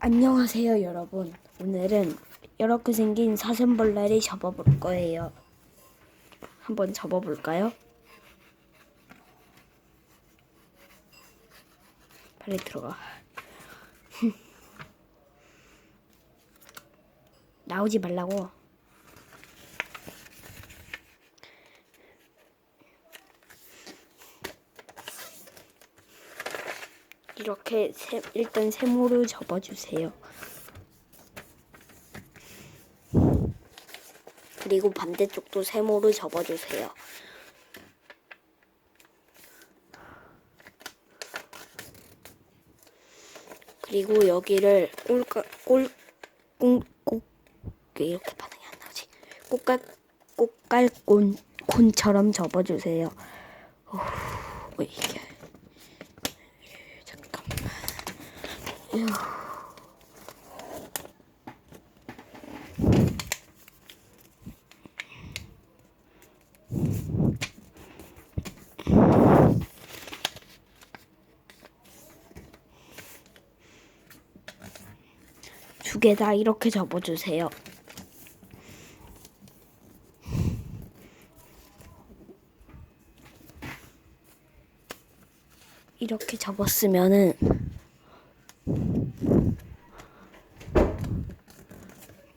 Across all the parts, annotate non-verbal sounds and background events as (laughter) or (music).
안녕하세요 여러분. 오늘은 이렇게 생긴 사슴벌레를 접어볼 거예요. 한번 접어볼까요? 빨리 들어가. (laughs) 나오지 말라고 이렇게 세- 일단 세모를 접어주세요. 그리고 반대쪽도 세모를 접어주세요. 그리고 여기를 왜 이렇게 반응이 안 나오지? 꽃갈 꽃갈콘 콘처럼 접어주세요. 어, 이게 두 개 다 이렇게 접어주세요. 이렇게 접었으면은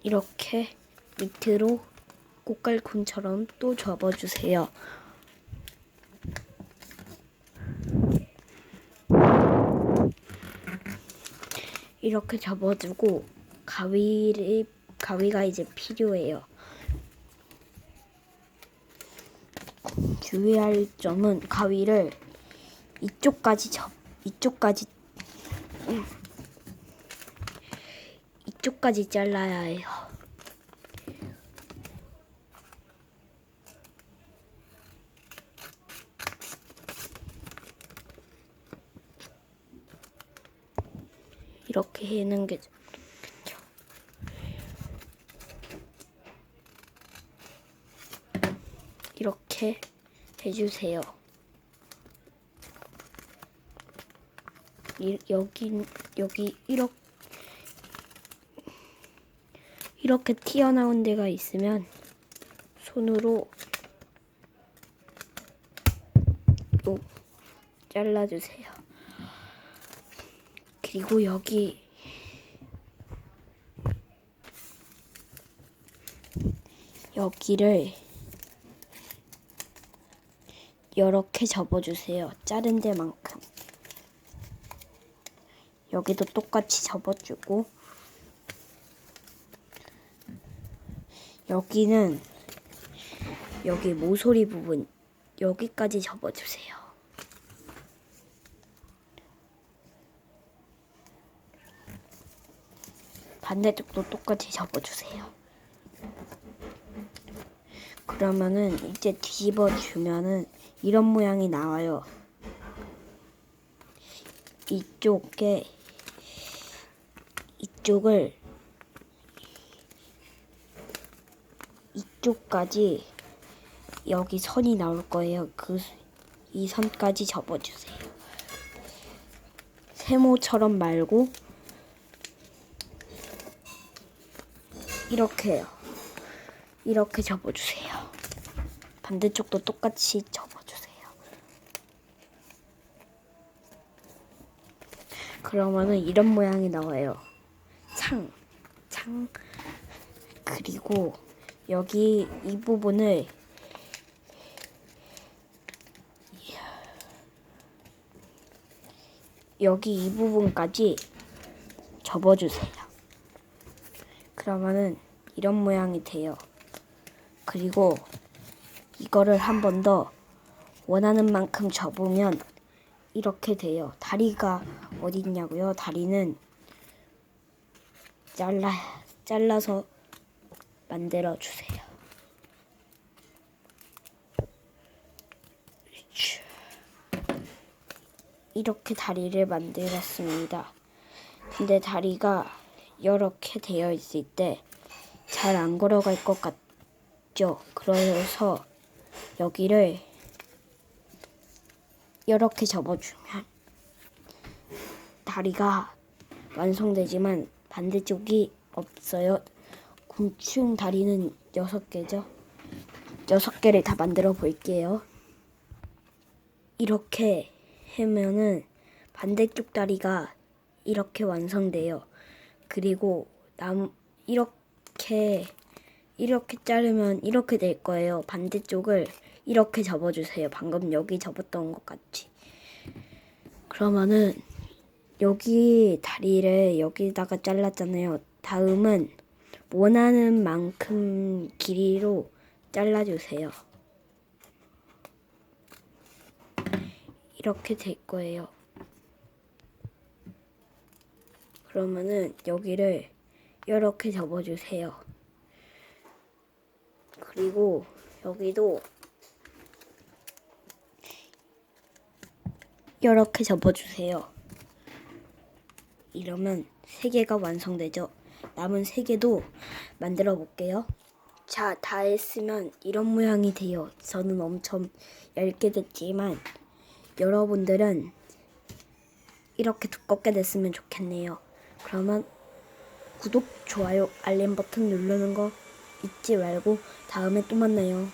이렇게 밑으로 꽃갈콘처럼 또 접어주세요. 이렇게 접어주고 가위를 가위가 이제 필요해요. 주의할 점은 가위를 이쪽까지 접 이쪽까지 음, 이쪽까지 잘라야 해요. 이렇게 해는 게. 이렇게 해주세요. 이, 여기 여기 이렇게 이렇게 튀어나온 데가 있으면 손으로 또 잘라주세요. 그리고 여기 여기를 이렇게 접어주세요. 자른 데만큼. 여기도 똑같이 접어주고 여기는 여기 모서리 부분 여기까지 접어주세요. 반대쪽도 똑같이 접어주세요. 그러면은 이제 뒤집어 주면은 이런 모양이 나와요. 이쪽에 이쪽을 이쪽까지 여기 선이 나올 거예요. 그 이 선까지 접어주세요. 세모처럼 말고 이렇게요. 이렇게 접어주세요. 반대쪽도 똑같이 접어주세요. 그러면은 이런 모양이 나와요. 창, 창. 그리고 여기 이 부분을 여기 이 부분까지 접어주세요. 그러면은 이런 모양이 돼요. 그리고 이거를 한 번 더 원하는 만큼 접으면 이렇게 돼요. 다리가 어디 있냐고요? 다리는 잘라 잘라서 만들어 주세요. 이렇게 다리를 만들었습니다. 근데 다리가 이렇게 되어 있을 때 잘 안 걸어갈 것 같죠? 그래서 여기를 이렇게 접어주면 다리가 완성되지만 반대쪽이 없어요. 곤충 다리는 여섯 개죠. 여섯 개를 다 만들어 볼게요. 이렇게 하면은 반대쪽 다리가 이렇게 완성돼요. 그리고 남 이렇게 이렇게 자르면 이렇게 될 거예요. 반대쪽을 이렇게 접어주세요. 방금 여기 접었던 것 같이. 그러면은 여기 다리를 여기다가 잘랐잖아요. 다음은 원하는 만큼 길이로 잘라주세요. 이렇게 될 거예요. 그러면은 여기를 이렇게 접어주세요. 그리고 여기도 이렇게 접어주세요. 이러면 세 개가 완성되죠. 남은 세 개도 만들어 볼게요. 자, 다 했으면 이런 모양이 돼요. 저는 엄청 얇게 됐지만 여러분들은 이렇게 두껍게 됐으면 좋겠네요. 그러면 구독, 좋아요, 알림 버튼 누르는 거 잊지 말고 다음에 또 만나요.